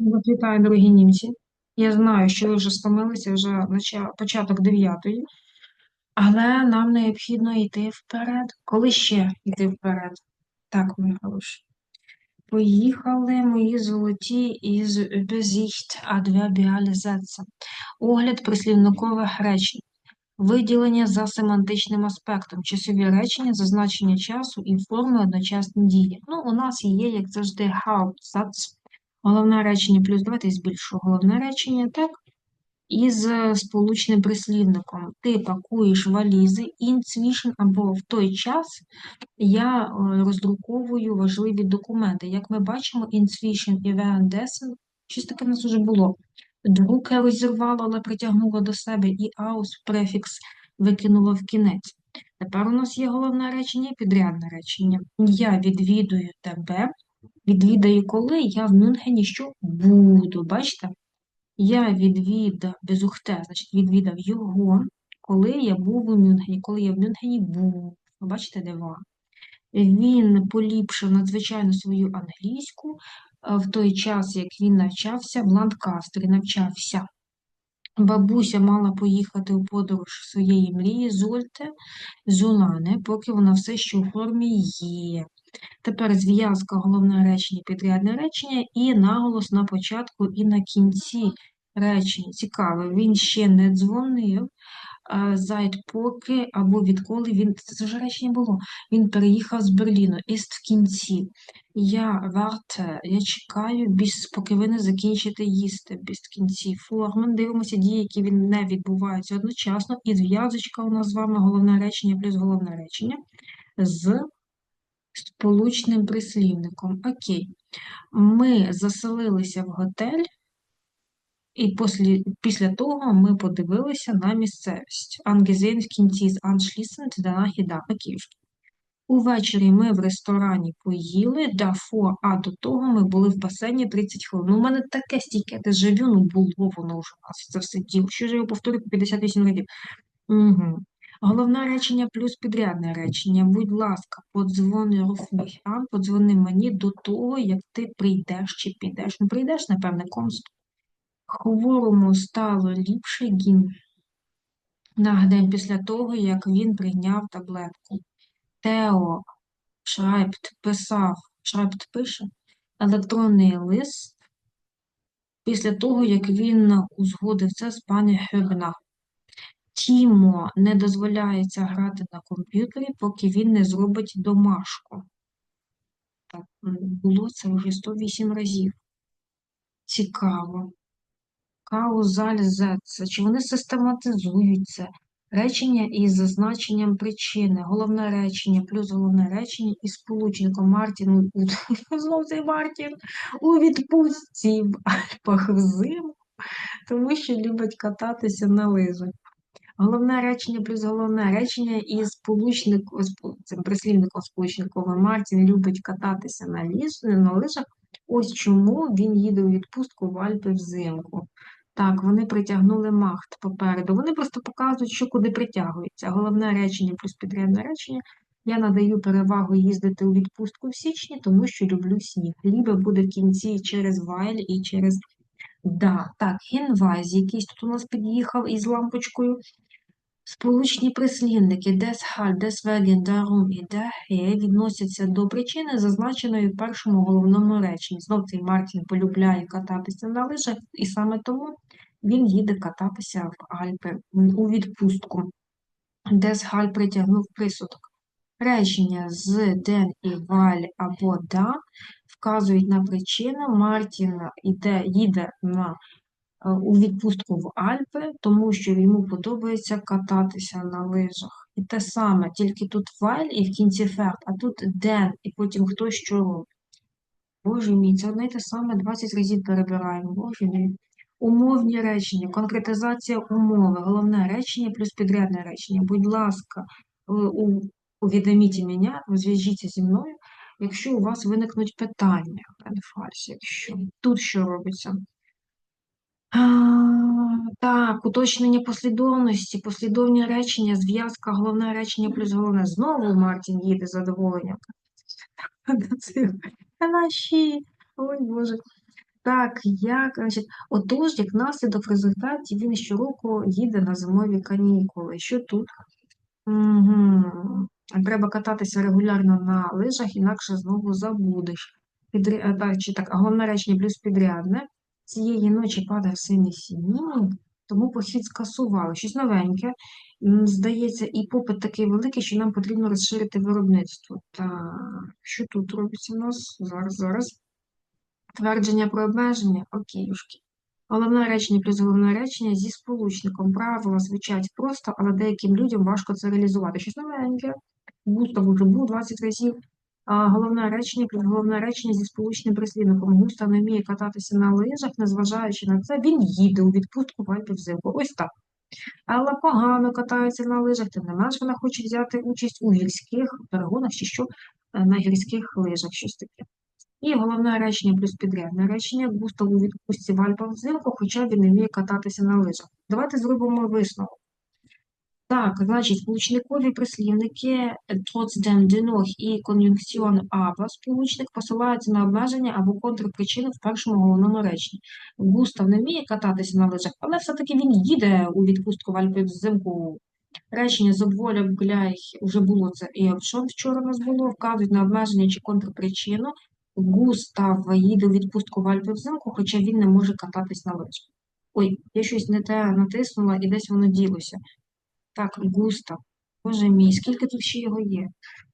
Вітаю, дорогі німці. Я знаю, що ви вже стомилися вже початок дев'ятої, але нам необхідно йти вперед. Коли ще йти вперед? Так, мої хороші. Поїхали мої золоті із Übersicht Adverbiale Огляд прислівникових речень. Виділення за семантичним аспектом. Часові речення, зазначення часу і форми одночасні дії. Ну, у нас є, як завжди, Hauptsatz, головне речення плюс, давайте збільшу головне речення, так? Із е, сполучним прислівником. Ти пакуєш валізи inzwischen або в той час я е, роздруковую важливі документи. Як ми бачимо, inzwischen і währenddessen, щось таке в нас вже було. Друке розірвало, але притягнуло до себе, і aus префікс викинуло в кінець. Тепер у нас є головне речення і підрядне речення. Я відвідую тебе. Відвідаю коли я в Мюнхені що буду. Бачите? Я відвідав безухте, значить відвідав його, коли я був у Мюнхені. Коли я в Мюнхені був. Бачите, де ва? Він поліпшив надзвичайно свою англійську в той час, як він навчався в Ланкастері, навчався. Бабуся мала поїхати у подорож своєї мрії Зольте, Зулане, поки вона все ще у формі є. Тепер зв'язка, головне речення, підрядне речення і наголос на початку і на кінці речення. Цікаво, він ще не дзвонив, Зайд поки або відколи він це ж речення було. Він переїхав з Берліну. Іст в кінці. Я варте, я чекаю, біс, поки ви не закінчите їсти біс в кінці. Формен. Дивимося дії, які він не відбуваються одночасно. І зв'язочка у нас з вами головне речення плюс головне речення з сполучним прислівником. Окей. Ми заселилися в готель. І після, після того ми подивилися на місцевість. Angesehen в кінці з. Увечері ми в ресторані поїли, davor, а до того ми були в басейні 30 хвилин. Ну, у мене таке стійке дежавю, ну було воно вже у нас це все діло. Що ж я повторю по 58 разів? Угу. Головне речення плюс підрядне речення. Будь ласка, подзвони Руфміхян, подзвони мені до того, як ти прийдеш чи підеш. Ну, прийдеш, напевне, конст. Хворому стало ліпше гін. Нагадем після того, як він прийняв таблетку. Тео Шрайпт писав, Шрайпт пише електронний лист після того, як він узгодив це з пані Хебна. Тімо не дозволяється грати на комп'ютері, поки він не зробить домашку. Так, було це вже 108 разів. Цікаво. Каузалізація. Чи вони систематизуються? Речення із зазначенням причини. Головне речення плюс головне речення із сполучником Мартін у знову цей Мартін у відпустці в Альпах взимку, тому що любить кататися на лижах. Головне речення плюс головне речення із сполучником, цим прислівником сполучниковим Мартін любить кататися на, ліж, на лижах. Ось чому він їде у відпустку в Альпи взимку. Так, вони притягнули махт попереду. Вони просто показують, що куди притягується. Головне речення плюс підрядне речення. Я надаю перевагу їздити у відпустку в січні, тому що люблю сніг. Лібе буде в кінці через вайль і через да. Так, Хінвайз, якийсь тут у нас під'їхав із лампочкою. Сполучні прислівники deshalb, deswegen, darum і daher відносяться до причини, зазначеної в першому головному реченні. Знов цей Мартін полюбляє кататися на лижах, і саме тому він їде кататися в Альпи у відпустку. Deshalb притягнув присудок. Речення з ден і валь або да вказують на причину. Мартін іде, їде на у відпустку в Альпи, тому що йому подобається кататися на лижах. І те саме, тільки тут вайль і в кінці ферт, а тут ден, і потім хто що робить. Боже мій, це одне й те саме 20 разів перебираємо. Боже мій. Умовні речення, конкретизація умови, головне речення плюс підрядне речення. Будь ласка, увідоміть мене, зв'яжіться зі мною, якщо у вас виникнуть питання, якщо тут що робиться. Так, уточнення послідовності, послідовні речення, зв'язка, головне речення плюс головне. Знову Мартін їде з задоволенням. Наші, ой Боже. Так, як, значить, отож, як наслідок в результаті він щороку їде на зимові канікули. Що тут? Угу. Треба кататися регулярно на лижах, інакше знову забудеш. Підря... е, Так, чи так, головне речення плюс підрядне. Цієї ночі падав сильний сніг, тому похід скасували. Щось новеньке. Здається, і попит такий великий, що нам потрібно розширити виробництво. Так, що тут робиться у нас? Зараз, зараз. Твердження про обмеження? Окейушки. Головне речення плюс головне речення зі сполучником. Правила звучать просто, але деяким людям важко це реалізувати. Щось новеньке. Густав уже був 20 разів. Головне речення головне речення зі сполучним прислівником. Густав не вміє кататися на лижах, незважаючи на це, він їде у відпустку в Альпи взимку. Ось так. Алла погано катається на лижах, тим не менш вона хоче взяти участь у гірських перегонах чи що е, на гірських лижах, щось таке. І головне речення плюс підрядне речення. Густав у відпустці в Альпах взимку, хоча він не вміє кататися на лижах. Давайте зробимо висновок. Так, значить, сполучникові прислівники trotzdem, dennoch і кон'юнкціон aber сполучник посилаються на обмеження або контрпричини в першому головному реченні. Густав не вміє кататися на лижах, але все-таки він їде у відпустку в Альпи взимку. Речення з обволя гуляй вже було це і обшон вчора у нас було, вказують на обмеження чи контрпричину. Густав їде у відпустку в Альпи взимку, хоча він не може кататись на лижах. Ой, я щось не те натиснула і десь воно ділося. Так, Густав. Боже мій, скільки тут ще його є?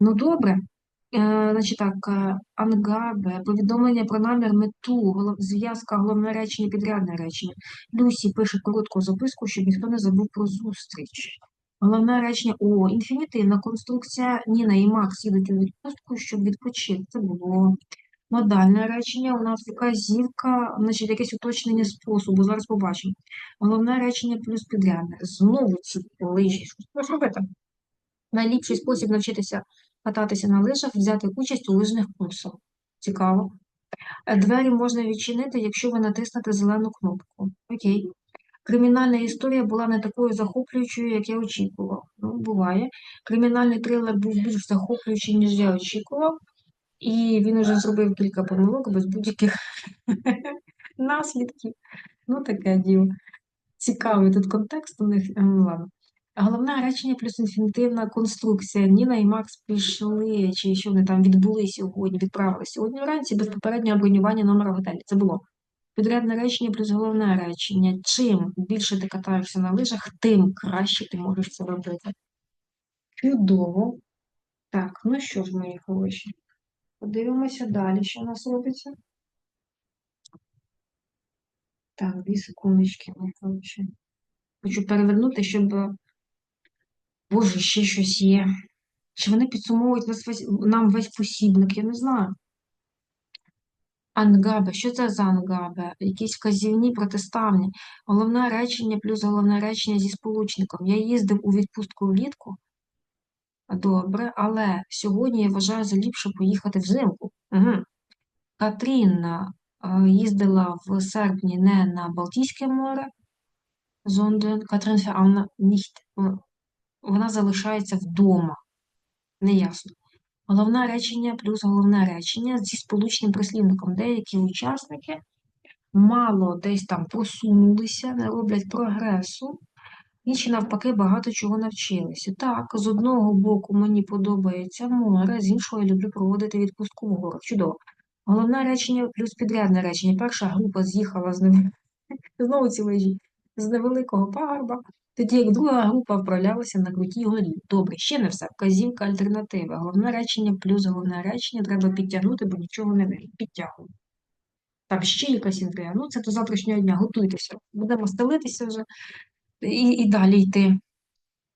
Ну, добре. Е, значить так, е, ангабе, повідомлення про намір, мету, зв'язка, головне речення, підрядне речення. Люсі пише коротку записку, щоб ніхто не забув про зустріч. Головне речення О, інфінітивна конструкція. Ніна і Макс їдуть у відпустку, щоб відпочити. Це було. Модальне речення у нас вказівка, значить, якесь уточнення способу. Зараз побачимо. Головне речення плюс підрядне. Знову ці лижі. Що робити? Найліпший спосіб навчитися кататися на лижах, взяти участь у лижних курсах. Цікаво. Двері можна відчинити, якщо ви натиснете зелену кнопку. Окей. Кримінальна історія була не такою захоплюючою, як я очікував. Ну, буває. Кримінальний трилер був більш захоплюючий, ніж я очікував. І він уже зробив кілька помилок без будь-яких наслідків. Ну, таке діло. Цікавий тут контекст у них. е, ну, ладно. Головне речення плюс інфінітивна конструкція. Ніна і Макс пішли, чи що вони там відбули сьогодні, відправили сьогодні вранці без попереднього бронювання номера готелі. Це було. Підрядне речення плюс головне речення. Чим більше ти катаєшся на лижах, тим краще ти можеш це робити. Чудово. Так, ну що ж, мої хороші. Подивимося далі, що у нас робиться. Так, дві секундочки, хороші. Хочу перевернути, щоб. Боже, ще щось є. Чи вони підсумовують нас нам весь посібник? Я не знаю. Ангабе. Що це за ангабе? Якісь вказівні, протиставні. Головне речення плюс головне речення зі сполучником. Я їздив у відпустку влітку. Добре, але сьогодні я вважаю за ліпше поїхати взимку. Угу. Катріна е, їздила в серпні не на Балтійське море, sondern Катрін nicht. Е, Вона залишається вдома. Неясно. Головне речення плюс головне речення зі сполучним прислівником. Деякі учасники мало десь там просунулися, не роблять прогресу, інші навпаки багато чого навчилися. Так, з одного боку мені подобається море, з іншого я люблю проводити відпустку в горах. Чудово. Головне речення плюс підрядне речення. Перша група з'їхала з знову ці лижі, з невеликого пагорба, тоді як друга група вправлялася на крутій горі. Добре, ще не все. Вказівка альтернатива. Головне речення плюс головне речення треба підтягнути, бо нічого не вийде. Підтягуємо. Так, ще якась інтрига. Ну, це до завтрашнього дня. Готуйтеся. Будемо стелитися вже і, і далі йти.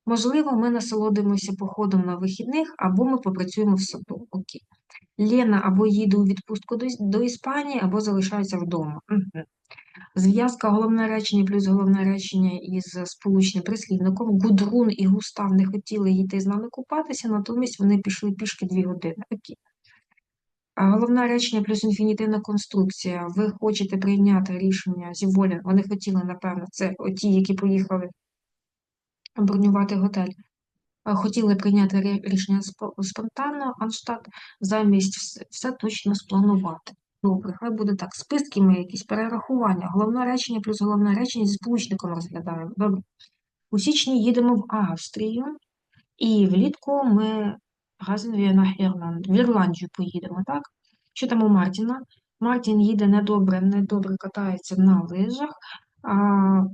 Можливо, ми насолодимося походом на вихідних, або ми попрацюємо в саду. Окей. Лена або їде у відпустку до, до Іспанії, або залишається вдома. Зв'язка головне речення плюс головне речення із сполучним прислівником. Гудрун і Густав не хотіли йти з нами купатися, натомість вони пішли пішки дві години. Окей. А головне речення плюс інфінітивна конструкція. Ви хочете прийняти рішення зі волі. Вони хотіли, напевно, це ті, які поїхали бронювати готель. Хотіли прийняти рішення спонтанно, анштат, замість вс- все точно спланувати. Добре, хай буде так. Списки ми якісь перерахування. Головне речення плюс головне речення зі сполучником розглядаємо. Добре. У січні їдемо в Австрію, і влітку ми разом на Ірланд. В Ірландію поїдемо, так? Що там у Мартіна? Мартін їде недобре, недобре катається на лижах, а.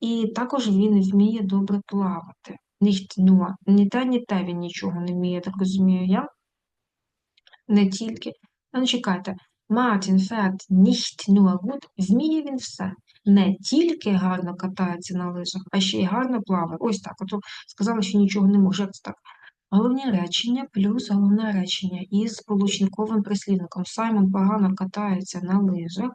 І також він вміє добре плавати. Nur. Ні те, ні те він нічого не вміє, так розумію я. Не тільки. Ну, чекайте. Мартін nicht nur gut. Вміє він все. Не тільки гарно катається на лижах, а ще й гарно плаває. Ось так. Ото сказали, що нічого не може. Як так? Головні речення плюс головне речення із сполучниковим прислівником. Саймон погано катається на лижах.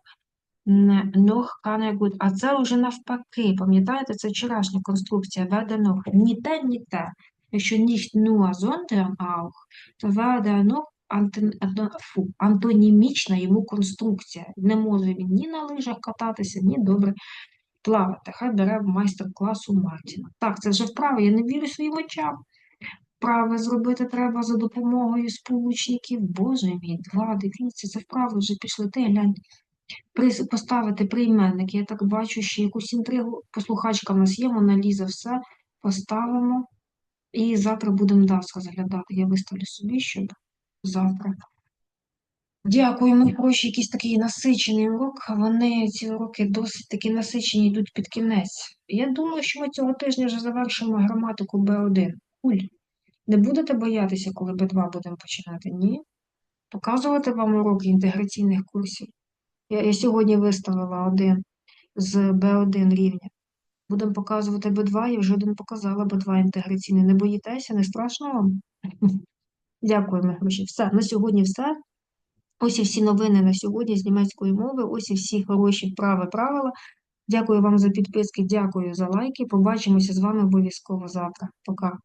Не, noch kann er. А це вже навпаки. Пам'ятаєте, це вчорашня конструкція werde noch. Ні те, ні те. Якщо nicht nur, sondern auch, то werde noch фу, антонімічна йому конструкція. Не може він ні на лижах кататися, ні добре плавати. Хай бере майстер-клас у Мартіна. Так, це вже вправа, я не вірю своїм очам. Вправи зробити треба за допомогою сполучників. Боже мій, два, дивіться, це вправи вже пішли. Ти глянь. Поставити прийменник. Я так бачу, ще якусь інтригу. Послухачка в нас є, вона лізе все. Поставимо. І завтра будемо DAS розглядати. Я виставлю собі, щоб завтра. Дякую, мої хороші, якийсь такий насичений урок. Вони ці уроки досить таки насичені йдуть під кінець. Я думаю, що ми цього тижня вже завершимо граматику Б1. Куль. Не будете боятися, коли Б2 будемо починати? Ні? Показувати вам уроки інтеграційних курсів. Я, я сьогодні виставила один з Б1 рівня. Будемо показувати Б2, я вже один показала Б2 інтеграційний. Не боїтеся, не страшно вам? Дякую, мої хороші. Все, на сьогодні все. Ось і всі новини на сьогодні з німецької мови. Ось і всі хороші вправи правила. Дякую вам за підписки, дякую за лайки. Побачимося з вами обов'язково завтра. Пока.